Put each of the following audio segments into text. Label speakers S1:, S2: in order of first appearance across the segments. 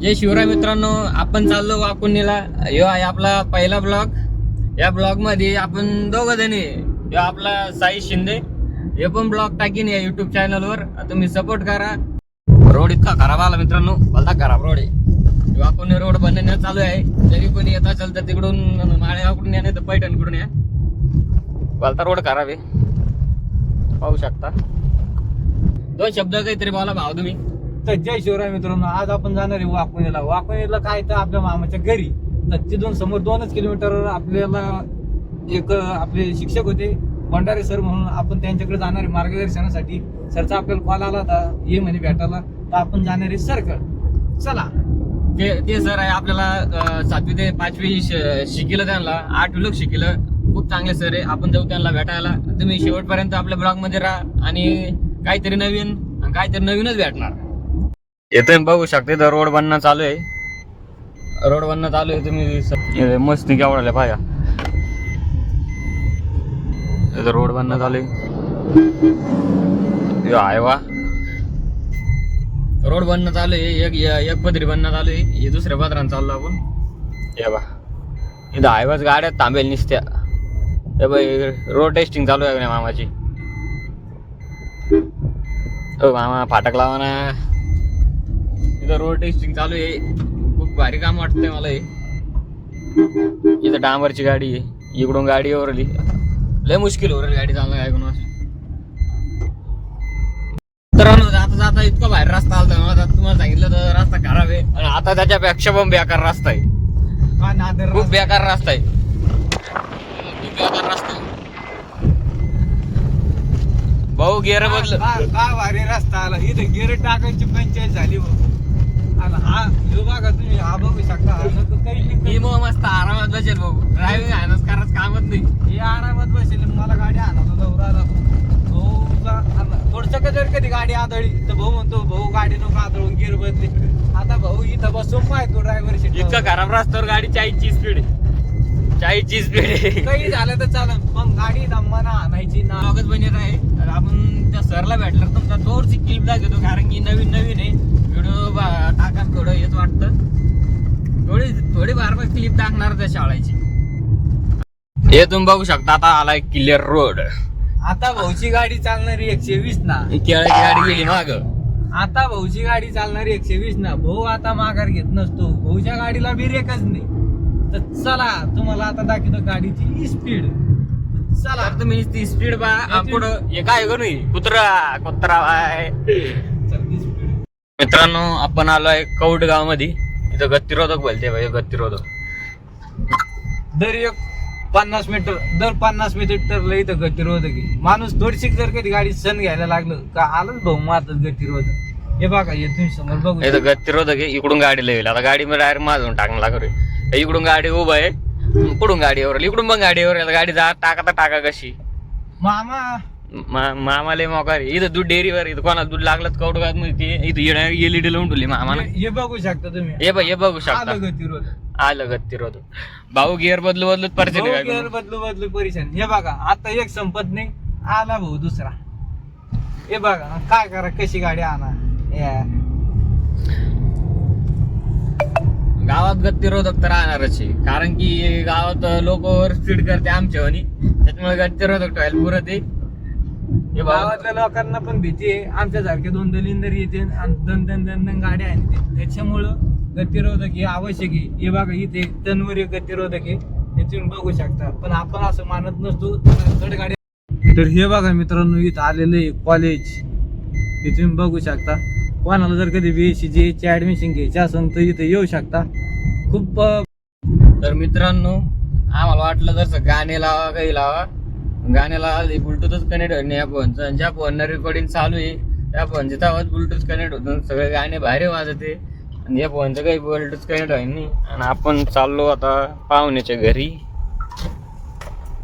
S1: जय शिवराय मित्रांनो आपण चाललो वाकुनीला. यो आहे आपला पहिला ब्लॉग. या ब्लॉगमध्ये आपण दोघ जण यो आपला साई शिंदे. हे पण ब्लॉग टाकीन या युट्यूब चॅनल वर. तुम्ही सपोर्ट करा. रोड इतका खराब आला मित्रांनो. भलता खराब रोड आहे. वाकुनी रोड बनवण्यात चालू आहे. जरी कोणी येत असेल तर तिकडून माळेगावकडून या नाही तर पैठणकडून या. भलता रोड खराब आहे. पाहू शकता. दोन शब्द काहीतरी बोला भाव तुम्ही.
S2: तर जय शिवराय मित्रांनो आज आपण जाणार आहे वाकुनीला वाकुनीला काय तर आपल्या मामाच्या घरी. तर तिथून समोर दोनच किलोमीटरवर आपल्याला एक आपले शिक्षक होते भंडारे सर म्हणून आपण त्यांच्याकडे जाणार आहे मार्गदर्शनासाठी. सरचा आपल्याला कॉल आला होता ये म्हणे भेटायला. तर आपण जाणार आहे सरकड चला.
S1: ते ते सर आहे आपल्याला सातवी ते पाचवी श- शिकिलं त्यांना. आठवी लोक शिकिलं. खूप चांगले सर आहे. आपण जाऊ त्यांना भेटायला. तुम्ही शेवटपर्यंत आपल्या ब्लॉगमध्ये राहा आणि काहीतरी नवीन आणि काहीतरी नवीनच भेटणार. येतोय बघू शकते तर रोड बनणं चालू आहे. रोड बनणं चालू आहे तुम्ही मस्ती हे मस्त पाया. इथं रोड बनणं चालू आहे. आहे वा. रोड बनणं चालू आहे एक एक पदरी बनणं चालू आहे हे दुसऱ्या पदरानं चाललो आपण. हे बा इथं हायवाच गाड्या थांबेल निसत्या. हे बाई रोड टेस्टिंग चालू आहे मामाची? ओ मामा फाटक लावा ना. इथं रोड टेस्टिंग चालू आहे. खूप भारी काम वाटतंय मला हे. इथं डांबरची गाडी आहे. इकडून गाडी ओरली. लय मुश्किल ओरल गाडी चालणं काय कोण मित्रांनो आता जाता इतका बाहेर रस्ता आलता. मला तुम्हाला सांगितलं तर रस्ता खराब आहे. आणि आता त्याच्यापेक्षा पण बेकार रस्ता आहे. खूप बेकार रस्ता आहे. बेकार रस्ता आहे. भाऊ गेर बदल
S2: काय भारी रस्ता आला. इथं गेर टाकायची पंचायत झाली भाऊ. आणि हा बघा तुम्ही हा बघू शकता हा काही
S1: मी मग मस्त आरामात बसेल भाऊ. ड्रायव्हिंग आणच करायचं कामच नाही.
S2: हे आरामात बसेल मला गाडी जाऊ राहिला भाऊ थोडस जर कधी गाडी आदळली तर भाऊ म्हणतो भाऊ गाडी नको आदळून गिअर बदली. आता भाऊ इथं बसून पाहतो ड्रायव्हर
S1: इतकं खराब रस्त्यावर गाडी चाळीसची स्पीड आहे. चाळीसची स्पीड आहे.
S2: काही झालं तर चालेल. पण गाडी दमाना आणायची ना.
S1: ब्लॉगच बनत आहे तर आपण त्या सरला भेटला तर तुमचा थोडीशी क्लिप दाखवतो कारण की नवीन नवीन आहे. व्हिडिओ टाका थोडं हेच वाटतं. थोडी थोडी बार क्लिप टाकणार त्या शाळेची. हे तुम्ही बघू शकता आता आलाय क्लिअर रोड
S2: आता भाऊची गाडी चालणारी एकशे वीस ना.
S1: केळाची गाडी गेली माग.
S2: आता भाऊची गाडी चालणारी एकशे वीस ना. भाऊ आता माघार घेत नसतो. भाऊच्या गाडीला बिरेकच नाही. तर चला तुम्हाला आता दाखवतो गाडीची स्पीड चला.
S1: तुम्ही ती स्पीड बा पुढं हे काय करू कुत्रा कुत्रा
S2: स्पीड
S1: मित्रांनो आपण आलोय कौड गावमध्ये इथं गतिरोधक बोलते भाई गतिरोधक.
S2: दर एक पन्नास मीटर दर पन्नास मीटरला इथं गतिरोधक आहे. माणूस थोडीशी जर कधी गाडी सण घ्यायला लागलं का आलंच भाऊ मातच गतिरोधक. हे बघा हे तुम्ही समोर बघू
S1: इथं गतिरोधक आहे इकडून गाडी लागेल आता गाडी मी डायरेक्ट माझून टाकणं लागू इकडून गाडी उभं आहे पुढून गाडीवर इकडून पण गाडीवर गाडी जा टाका तर टाका कशी.
S2: मामा
S1: मामाले मोकार इथं दूध डेअरीवर इथं कोणाला दूध लागलं गावमध्ये इथं एलईडी लावून ठेवली मामानं
S2: हे बघू शकता तुम्ही.
S1: हे बघ हे बघू शकता.
S2: आलं
S1: आलं गतिरोधक भाऊ गिअर बदलू
S2: भाऊ
S1: काय
S2: गेअर? बदलू बदलू परेशान हे बघा आता एक संपत नाही. आला भाऊ दुसरा. हे बघा काय करा कशी गाडी आणा.
S1: गावात गतिरोधक तर राहणारच आहे. कारण की गावात लोक स्पीड करते आमच्या त्याच्यामुळे गतिरोधक ठेवायला पुरत आहे. हे भाऊ
S2: गावातल्या लोकांना पण भीती आहे. आमच्या सारखे दोन दलिंदर येते आणि दोन दोन दोन दोन गाड्या आणते त्याच्यामुळं गतिरोधक हे आवश्यक आहे. हे बघा इथे तनवर गतिरोधक आहे. हे तुम्ही बघू शकता. पण आपण असं मानत नसतो जड गाड्या तर हे बघा मित्रांनो इथं आलेलं आहे कॉलेज हे तुम्ही बघू शकता. कोणाला जर कधी बी एस ची ऍडमिशन घ्यायची असेल तर इथे येऊ शकता. खूप अं,
S1: तर मित्रांनो आम्हाला वाटलं जसं गाणे लावा काही लावा. गाण्याला ब्लूटूथच कनेक्ट होणे या फोनचं ज्या फोननं रेकॉर्डिंग चालू आहे त्या फोनचे तेव्हाच ब्लूटूथ कनेक्ट होतं सगळे गाणे भारी वाजते. आणि या फोनचं काही ब्लूटूथ कनेक्ट होईल नाही. आणि आपण चाललो आता पाहुण्याच्या घरी.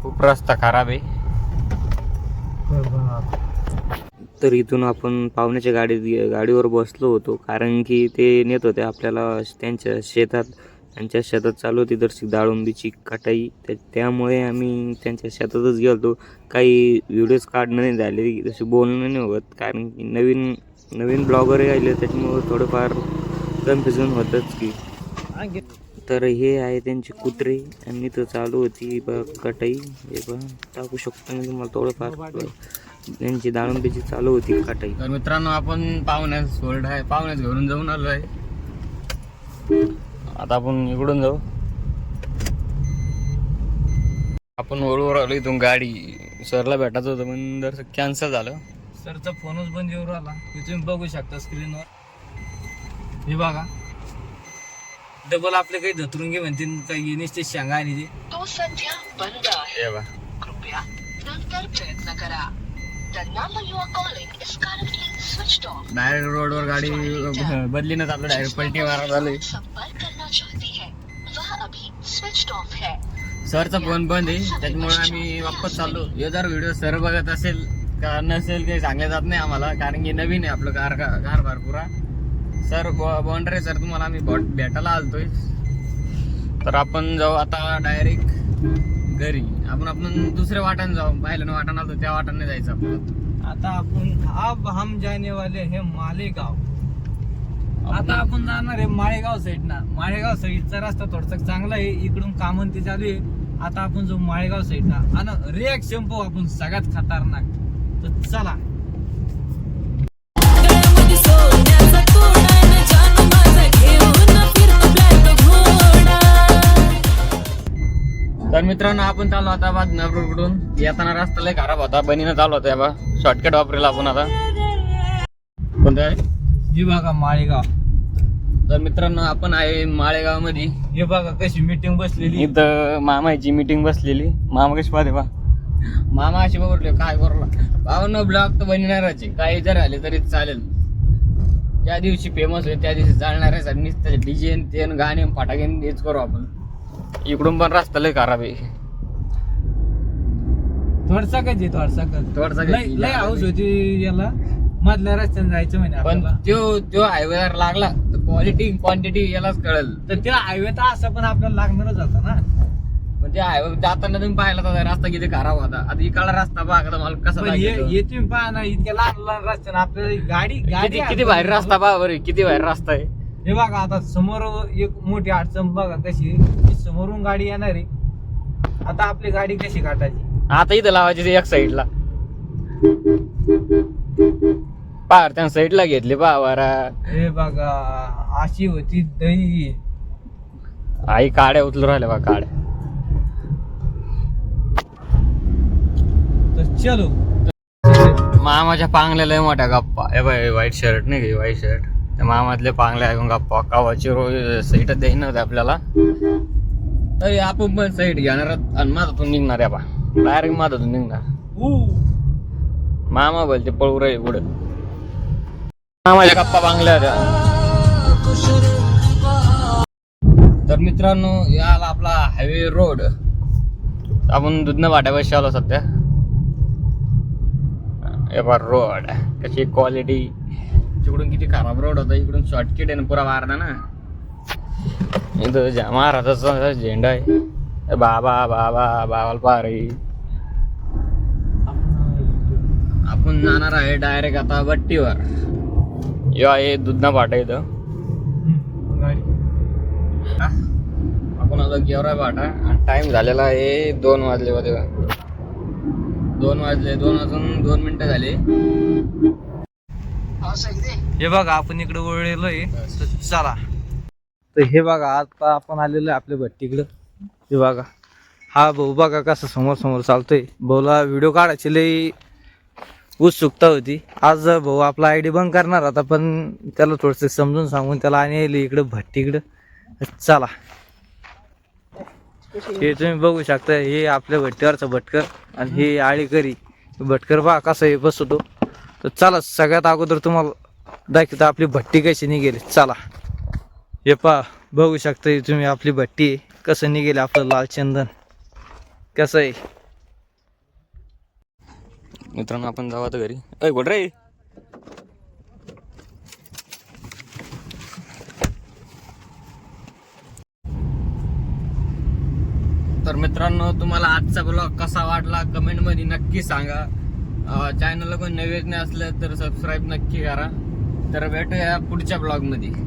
S1: खूप रस्ता खराब आहे. तर इथून आपण पाहुण्याच्या गाडीत गाडीवर बसलो होतो कारण की ते नेत होते आपल्याला त्यांच्या शेतात. त्यांच्या शेतात चालू होती तर दाळुंबीची कटाई त्या त्यामुळे आम्ही त्यांच्या शेतातच गेलो काही व्हिडिओज काढणं नाही झाले तसे बोलणं नाही होत. कारण की नवीन नवीन ब्लॉगर आले त्याच्यामुळे थोडंफार
S3: कन्फ्युजन होतंच की. तर हे आहे त्यांची कुत्रे आणि इथं चालू होती बघ कटाई हे बघ टाकू शकतो मी तुम्हाला थोडंफार. त्यांची दाळुंबीची चालू होती कटाई
S1: तर मित्रांनो आपण पाहुण्यास सोल्ड आहे. पाहुण्यास घरून जाऊन आलो आहे आता आपण इकडून जाऊ. आपण वळूवर आलो इथून गाडी. सरला भेटायचं होतं पण जर कॅन्सल झालं.
S2: सरचा फोनच बंद येऊ राहिला. हे तुम्ही बघू शकता स्क्रीनवर हे बघा. डबल आपले काही धतरुंगे म्हणतील काही नुसते शेंगा आणि ते.
S4: तो सध्या बंद आहे.
S1: हे बा
S4: कृपया नंतर प्रयत्न करा.
S1: डायरेक्ट रोडवर गाडी बदलीनच आपलं डायरेक्ट पलटी मारा झालं
S4: चाहती है। वह अभी स्विच्ड ऑफ है।
S1: सरचा फोन बंद आहे. त्याच्यामुळे आम्ही वापस चाललो. हे जर व्हिडिओ सर बघत असेल का नसेल काही सांगले जात नाही आम्हाला कारण की नवीन आहे आपलं कार कारभार पुरा सर बॉन्डरे सर तुम्हाला आम्ही बॉट भेटायला आलतोय. तर आपण जाऊ आता डायरेक्ट घरी. आपण आपण दुसऱ्या वाटाने जाऊ. पाहिलं वाटाणा आलो त्या वाटाने जायचं आपण
S2: आता आपण अब हम जाने वाले हे मालेगाव. आता आपण जाणार आहे माळेगाव साईड ना. माळेगाव साईडचा रस्ता थोडासा चांगला आहे. इकडून कामं ते चालू आहे. आता आपण जो माळेगाव साईड ना. आणि रेक शॅम्पू आपण सगळ्यात खतरनाक. तर चला.
S1: तर मित्रांनो आपण चालू आता बदनापूरकडून येताना रस्ता लय खराब होता. बनीनं चालू होता बा शॉर्टकट वापरेल आपण आता. कोणतं
S2: हे बघा माळेगाव.
S1: तर मित्रांनो आपण आहे माळेगावमध्ये
S2: हे बघा कशी मीटिंग बसलेली?
S1: इथं मामाची मीटिंग बसलेली. मामा कशी पाहते बा. मामा अशी बघले काय करला बावन्न ब्लॉक तर बनणारच काही जर आले तरी चालेल. ज्या दिवशी फेमस होईल त्या दिवशी चालणार आहे. सर नुसतं डीजे ते न गाणे न फटाके हेच करू आपण. इकडून पण रस्ता लय खराब आहे.
S2: थोडसा आहे थोडसा
S1: थोडसा
S2: लय हाऊस होती याला. मधल्या रस्त्याने जायचं म्हणे
S1: पण
S2: आपल्याला.
S1: त्यो हायवेवर लागला तर क्वालिटी क्वांटिटी यालाच कळेल.
S2: तर त्या हायवे तर असं पण आपल्याला लागणारच होता ना.
S1: पण त्या हायवे जाताना तुम्ही पाहिला तर रस्ता किती खराब होता. आता इकडला रस्ता बघा आता मला कसा
S2: पण हे हे तुम्ही पहा ना इतक्या लहान लहान रस्त्याने आपल्याला ही गाडी गाडी
S1: किती किती बाहेर रस्ता पहा बरं किती बाहेर रस्ता आहे.
S2: हे बघा आता समोर एक मोठी अडचण बघा कशी. की समोरून गाडी येणार आहे. आता आपली गाडी कशी काढायची?
S1: आता इथं लावायची ती एक साईडला पार त्या साईडला घेतली पहा वारा.
S2: हे बघा अशी होती दही.
S1: आई काड्या उचलू राहिल्या बा काड्या.
S2: तर चलो.
S1: मामाच्या पांगल्या लय मोठ्या गप्पा. हे बाय व्हाईट शर्ट नाही का व्हाईट शर्ट त्या मामातले पांगल्या ऐकून गप्पा. कावाची रोज साईट द्यायला नव्हते आपल्याला. तरी आपण पण साईट घेणार आहोत आणि माझ्यातून निघणार आहे बा. डायरेक्ट माझ्यातून निघणार.
S2: ऊ.
S1: मामा बोलते पळू रे पुढे. माझ्या गप्पा बांगल्या होत्या तर मित्रांनो या आला आपला हायवे रोड आपण दुधनं वाट्यापाशी आलो सध्या. हे रोड कशी क्वालिटी तिकडून किती खराब रोड होता इकडून शॉर्टकट आहे ना पुरा मारला ना. इथं ज्या महाराजाचा झेंडा आहे. बाबा बाबा बाबाला आपण जाणार आहे डायरेक्ट आता बट्टीवर यो आहे दुधना पाटा इथं. आपण आता गेवरा पाटा. आणि टाइम झालेला आहे दोन वाजले होते दोन वाजले दोन वाजून दोन मिनिटं झाले.
S2: हे बघा आपण इकडे वळलेलो आहे तर चला. तर हे बघा आता आपण आलेलो आहे आपल्या भट्टीकडं. हे बघा. हा भाऊ बघा कसं समोर समोर चालतोय. भाऊला व्हिडिओ काढायची लई उत्सुकता होती. आज भाऊ आपला आय डी बंद करणार आता पण त्याला थोडंसं समजून सांगून त्याला आणि इकडं भट्टीकडं चला. हे तुम्ही बघू शकता हे आपल्या भट्टीवरचं भटकर आणि हे आळीकरी. भटकर पहा कसं हे बसतो. तर चला सगळ्यात अगोदर तुम्हाला दाखवतो आपली भट्टी कशी निघेली. चला. हे पहा बघू शकता तुम्ही आपली भट्टी कसं निघेल आपलं लाल चंदन. कसं आहे?
S1: मित्रांनो आपण जाऊ आता घरी. अय बोल रे. तर मित्रांनो तुम्हाला आजचा ब्लॉग कसा वाटला कमेंटमध्ये नक्की सांगा. चॅनलला कोण नवीन असलं तर सबस्क्राईब नक्की करा. तर भेटूया पुढच्या ब्लॉगमध्ये.